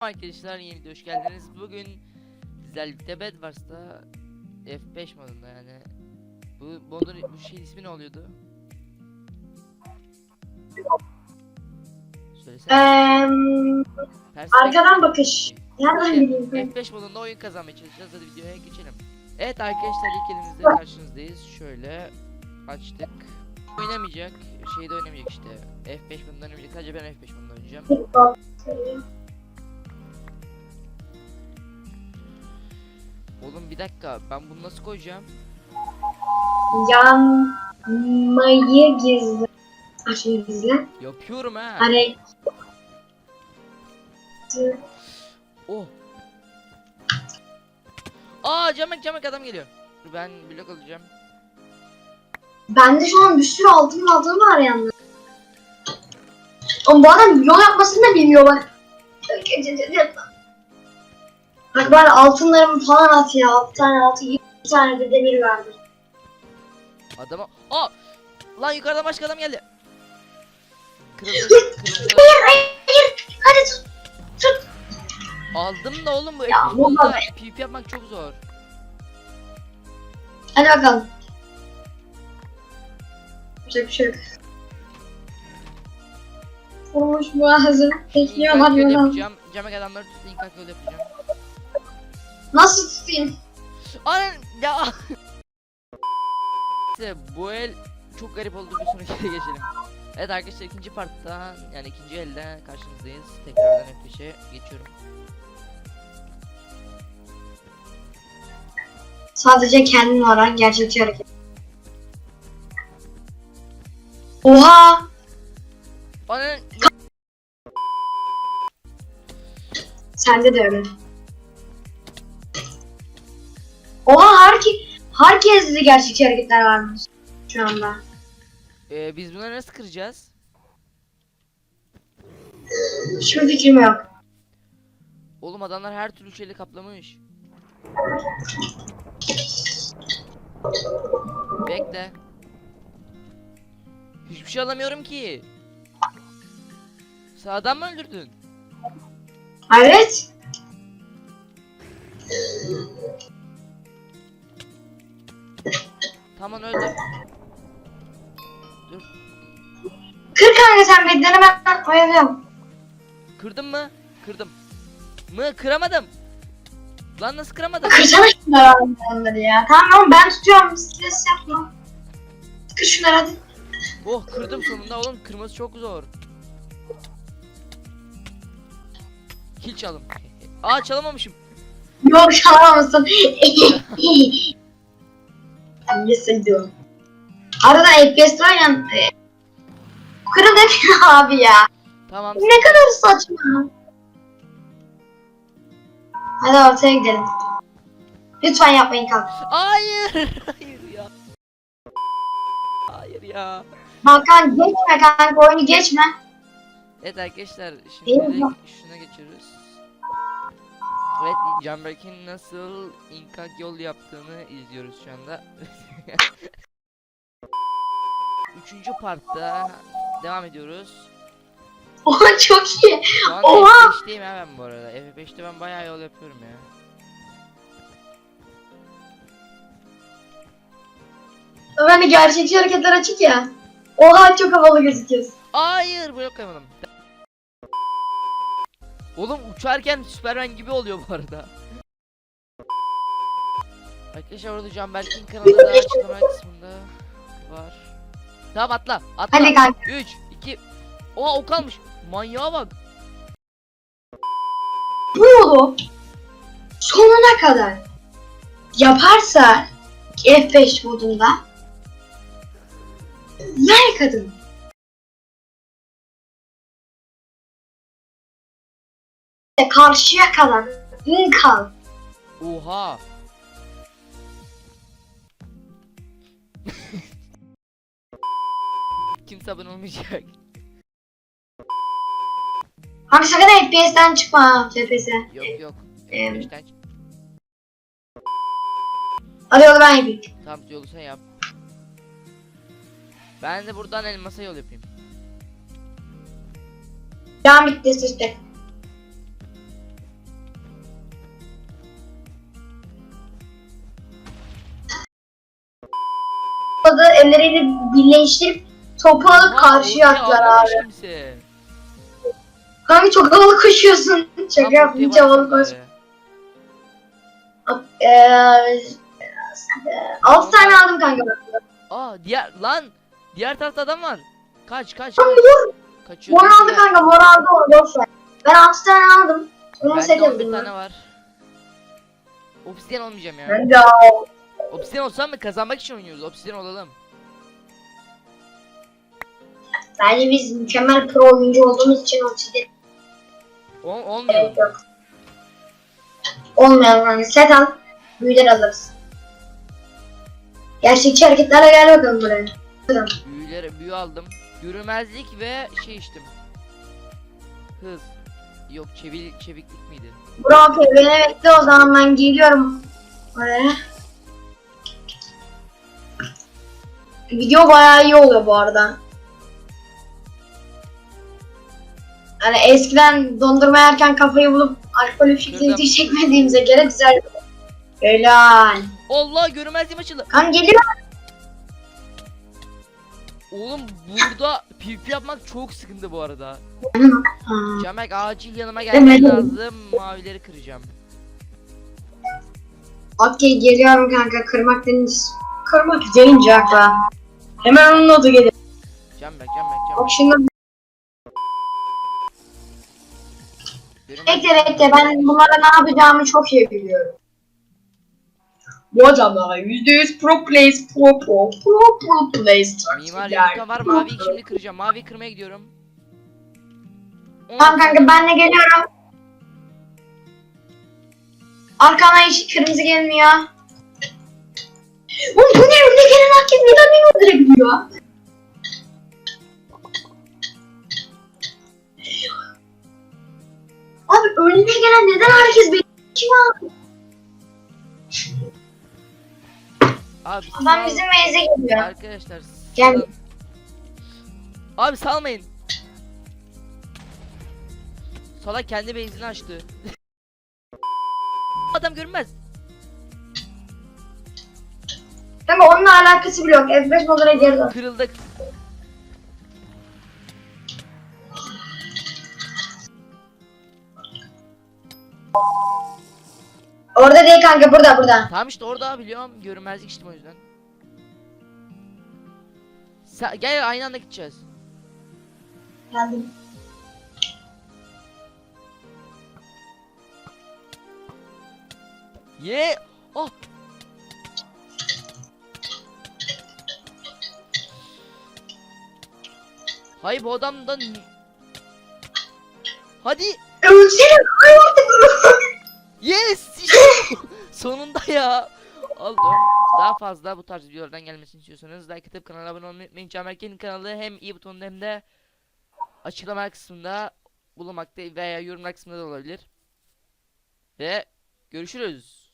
Arkadaşlar yeni video hoş geldiniz. Bugün sizlerle Bedwars'ta F5 modunda yani bu modun bu şey ismi ne oluyordu? Söylesene. Perspektif- arkadan bakış. Nereden Şey, bileyim ben? F5 modunda oyun kazanmaya çalışacağız. Hadi videoya geçelim. Evet arkadaşlar ilk elimizde karşınızdayız. Şöyle açtık. Oynamayacak. Şeyde oynamayacak işte. F5 modunda oynamayacak. Sadece ben F5 modunda oynayacağım. Bir dakika. Ben bunu nasıl koyacağım? Yanmayı gizle. Aşırı gizle. Yapıyorum ha. Hani Oh. Aa camek camek adam geliyor. Ben blok alacağım. bende şu an bir sürü altın altın var yalnız. Ama bu adam yol yapmasını da bilmiyor bak. Bak bari altınlarımı falan at ya. 6 tane altın, 20 tane de demir verdi. Adama... Aa! Lan yukarıdan başka adam geldi. Kırıldı. Kırıldı. Hayır hayır. Hadi tut. Aldım da oğlum bu Ya, F5 bu modda da- PvP yapmak çok zor. Hadi bakalım. Yapacak bir şey yok. Vurmuş boğazı. Bekliyorum hadi bakalım. yapacağım. Camek adamları tuttu inkak yol yapacağım. Nasıl tutayım? Anan ya. İşte bu el çok garip oldu bir sonraki geçelim. Evet arkadaşlar ikinci parttan yani ikinci elde karşınızdayız. Tekrardan F5'e geçiyorum. Sadece kendin olan gerçekçi hareket. Oha! Anan Sende de öyle. Oha herke herkeste de gerçekçi hareketler varmış şu anda. Ee, biz bunları nasıl kıracağız? Hiçbir fikrim yok. Oğlum adamlar her türlü şeyle kaplamış. Bekle. Hiçbir şey alamıyorum ki. Adam mı öldürdün? Evet. Tamam öldü. Kır kanka sen bedeni ben oyalıyorum. Kırdım mı? Kırdım. Mı? Kıramadım. Lan nasıl kıramadım? Kırsana şunları onları ya. Tamam oğlum ben tutuyorum. Stres yapma. Kır şunları hadi. Oh kırdım sonunda oğlum kırması çok zor. Kill çalım. Aa çalamamışım. Yok çalamamışsın. ben yeseydin. Arada FPS oynan. Kırın dedi abi ya. Tamam. Ne kadar saçma. Hadi ortaya gidelim. Lütfen yapmayın kalk. Hayır. Hayır ya. Hayır ya. Hakan geçme kanka oyunu geçme. Evet arkadaşlar şimdi şuna geçiyoruz. Evet Canberk'in nasıl inkak yol yaptığını izliyoruz şu anda. Üçüncü partta devam ediyoruz. Oha çok iyi. Şu an Oha! F5'teyim ha ben bu arada. F5'te ben bayağı yol yapıyorum ya. Ömer de gerçekçi hareketler açık ya. Oha çok havalı gözüküyorsun. Hayır bloklayamadım. Oğlum uçarken Superman gibi oluyor bu arada. Arkadaşlar orada Canberk'in kanalı da açıklama kısmında var. Tamam atla atla. Hadi kanka. 3 2 Oha o kalmış. Manyağa bak. Bu yolu sonuna kadar yaparsa F5 modunda yani kadın karşıya kadar inkal Oha. Kimse abone olmayacak. Abi sakın FPS'ten çıkma ha FPS'e. Yok yok. Em. F5'ten çık. Hadi yolu ben yapayım. Tamam yolu sen yap. Ben de buradan elmasa yol yapayım. Devam bitti işte. Topladı. Elleriyle birleştirip topu alıp karşıya attılar abi. kimse. Kanka çok havalı koşuyorsun. Şaka ortaya yapınca havalı koş. Eee... 6 tane aldım kanka ben. Aa diğer lan diğer tarafta adam var. Kaç kaç kaç. dur. Kaçıyor. Mor aldı kanka mor aldı onu boş ver. Ben 6 tane aldım. Onu set Bende 11 yapayım tane var. Obsidian olmayacağım ya. Ben de Obsidian olsam mı kazanmak için oynuyoruz. Obsidian olalım. Bence biz mükemmel pro oyuncu olduğumuz için o çizgi Ol olmayalım. yok. Olmayan hani set al. Büyüler alırız. Gerçekçi hareketlerle gel bakalım buraya. Büyüleri büyü aldım. Görünmezlik ve şey içtim. Hız. Yok çevik çeviklik miydi? Bro beni bekle o zaman ben geliyorum oraya. Video bayağı iyi oluyor bu arada. Hani eskiden dondurma yerken kafayı bulup alkolü fikri çekmediğimize göre güzel. Helal. Allah görünmezliğim açıldı. Kan geliyor. Oğlum burada PvP yapmak çok sıkıntı bu arada. Cemek acil yanıma gelmen lazım. Mavileri kıracağım. Okey geliyorum kanka kırmak denince kırmak denince akla. Hemen onun adı gelir. Cemek Cemek Cemek. Bak şimdi Görünmezlik- bekle bekle ben bunlara ne yapacağımı çok iyi biliyorum. Bu adamlar %100 pro plays pro pro pro pro plays Mimar yumurta var maviyi şimdi kıracağım. Mavi kırmaya gidiyorum. On Tamam kanka ben de geliyorum. Arkana hiç kırmızı gelmiyor. Oğlum bu ne? Önüne gelen herkes neden beni öldürebiliyor? Abi önüne gelen neden herkes beni kim aldı? Abi Adam sal- bizim meyze geliyor. Arkadaşlar Gel. Abi salmayın. Salak kendi benzini açtı. Adam görünmez. Kanka onunla alakası bile yok. F5 moduna geri dön. Kırıldık. Orada değil kanka burada burada. Tamam işte orada biliyorum. Görünmezlik içtim o yüzden. Sa- gel aynı anda gideceğiz. Geldim. Ye. Oh. Hayır bu adamdan Hadi. Artık. yes işte sonunda ya. Oldu daha fazla bu tarz videolardan gelmesini istiyorsanız like atıp kanala abone olmayı unutmayın. Can Berk'in kanalı hem iyi butonunda hem de açıklama kısmında bulunmakta veya yorumlar kısmında da olabilir. Ve görüşürüz